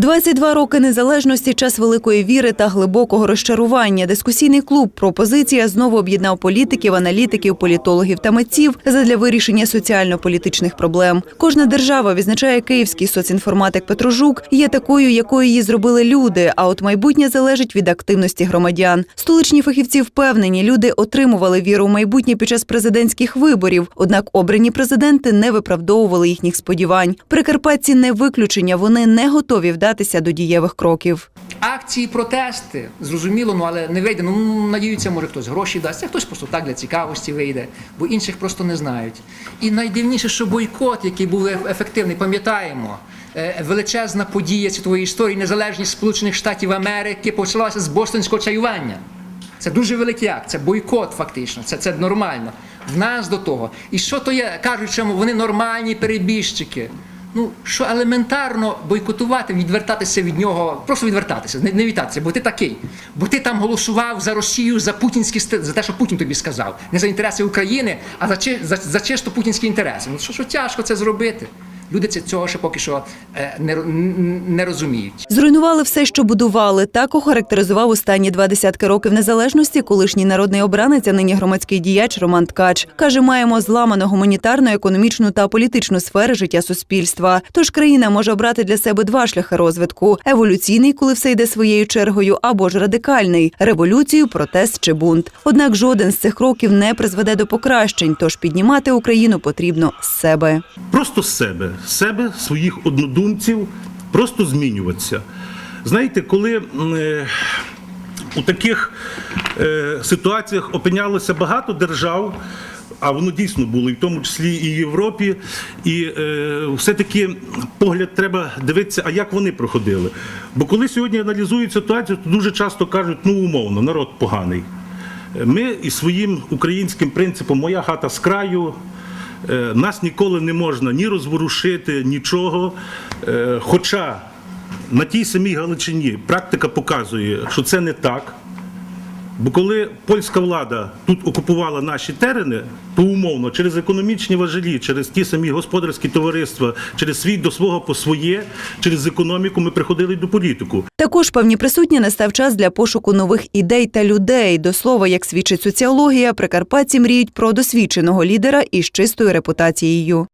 22 роки незалежності, час великої віри та глибокого розчарування. Дискусійний клуб «Пропозиція» знову об'єднав політиків, аналітиків, політологів та митців задля вирішення соціально-політичних проблем. Кожна держава, відзначає київський соцінформатик Петро Жук, є такою, якою її зробили люди. А от майбутнє залежить від активності громадян. Столичні фахівці впевнені, люди отримували віру в майбутнє під час президентських виборів. Однак обрані президенти не виправдовували їхніх сподівань. Прикарпатці не виключення. Вони не готові вдатися до дієвих кроків. Акції, протести, зрозуміло, ну але не вийде. Ну надіються, може хтось гроші дасть, а хтось просто так для цікавості вийде, бо інших просто не знають. І найдивніше, що бойкот, який був ефективний, пам'ятаємо. е, Величезна подія світової історії, незалежність Сполучених Штатів Америки почалася з бостонського чаювання. Це дуже великий акт, це бойкот, фактично, це, це нормально. В нас до того. І що то є? Кажуть, що вони нормальні перебіжчики. Ну, що елементарно бойкотувати, відвертатися від нього, просто відвертатися, не, не вітатися, бо ти такий. Бо ти там голосував за Росію за путінські за те, що Путін тобі сказав. Не за інтереси України, а за, за, за чисто путінські інтереси. Ну що, що тяжко це зробити? Люди це цього ще поки що е, не, не розуміють. Зруйнували все, що будували. Так охарактеризував останні два десятки років незалежності колишній народний обранець, а нині громадський діяч Роман Ткач. Каже, маємо зламану гуманітарну, економічну та політичну сфери життя суспільства. Тож країна може обрати для себе два шляхи розвитку: еволюційний, коли все йде своєю чергою, або ж радикальний революцію, протест чи бунт. Однак жоден з цих кроків не призведе до покращень. Тож піднімати Україну потрібно з себе. Просто з себе, себе, своїх однодумців, просто змінюватися. Знаєте, коли е, у таких е, ситуаціях опинялося багато держав, а воно дійсно було, і в тому числі і в Європі, і е, все-таки погляд треба дивитися, а як вони проходили. Бо коли сьогодні аналізують ситуацію, то дуже часто кажуть, ну умовно, народ поганий. Ми і своїм українським принципом Моя хата з краю. Е, Нас ніколи не можна ні розворушити, нічого. Е, Хоча на тій самій Галичині практика показує, що це не так. Бо коли польська влада тут окупувала наші терени, то умовно через економічні важелі, через ті самі господарські товариства, через свій до свого по своє, через економіку ми приходили до політику. Також певні присутні настав час для пошуку нових ідей та людей. До слова, як свідчить соціологія, прикарпатці мріють про досвідченого лідера із чистою репутацією.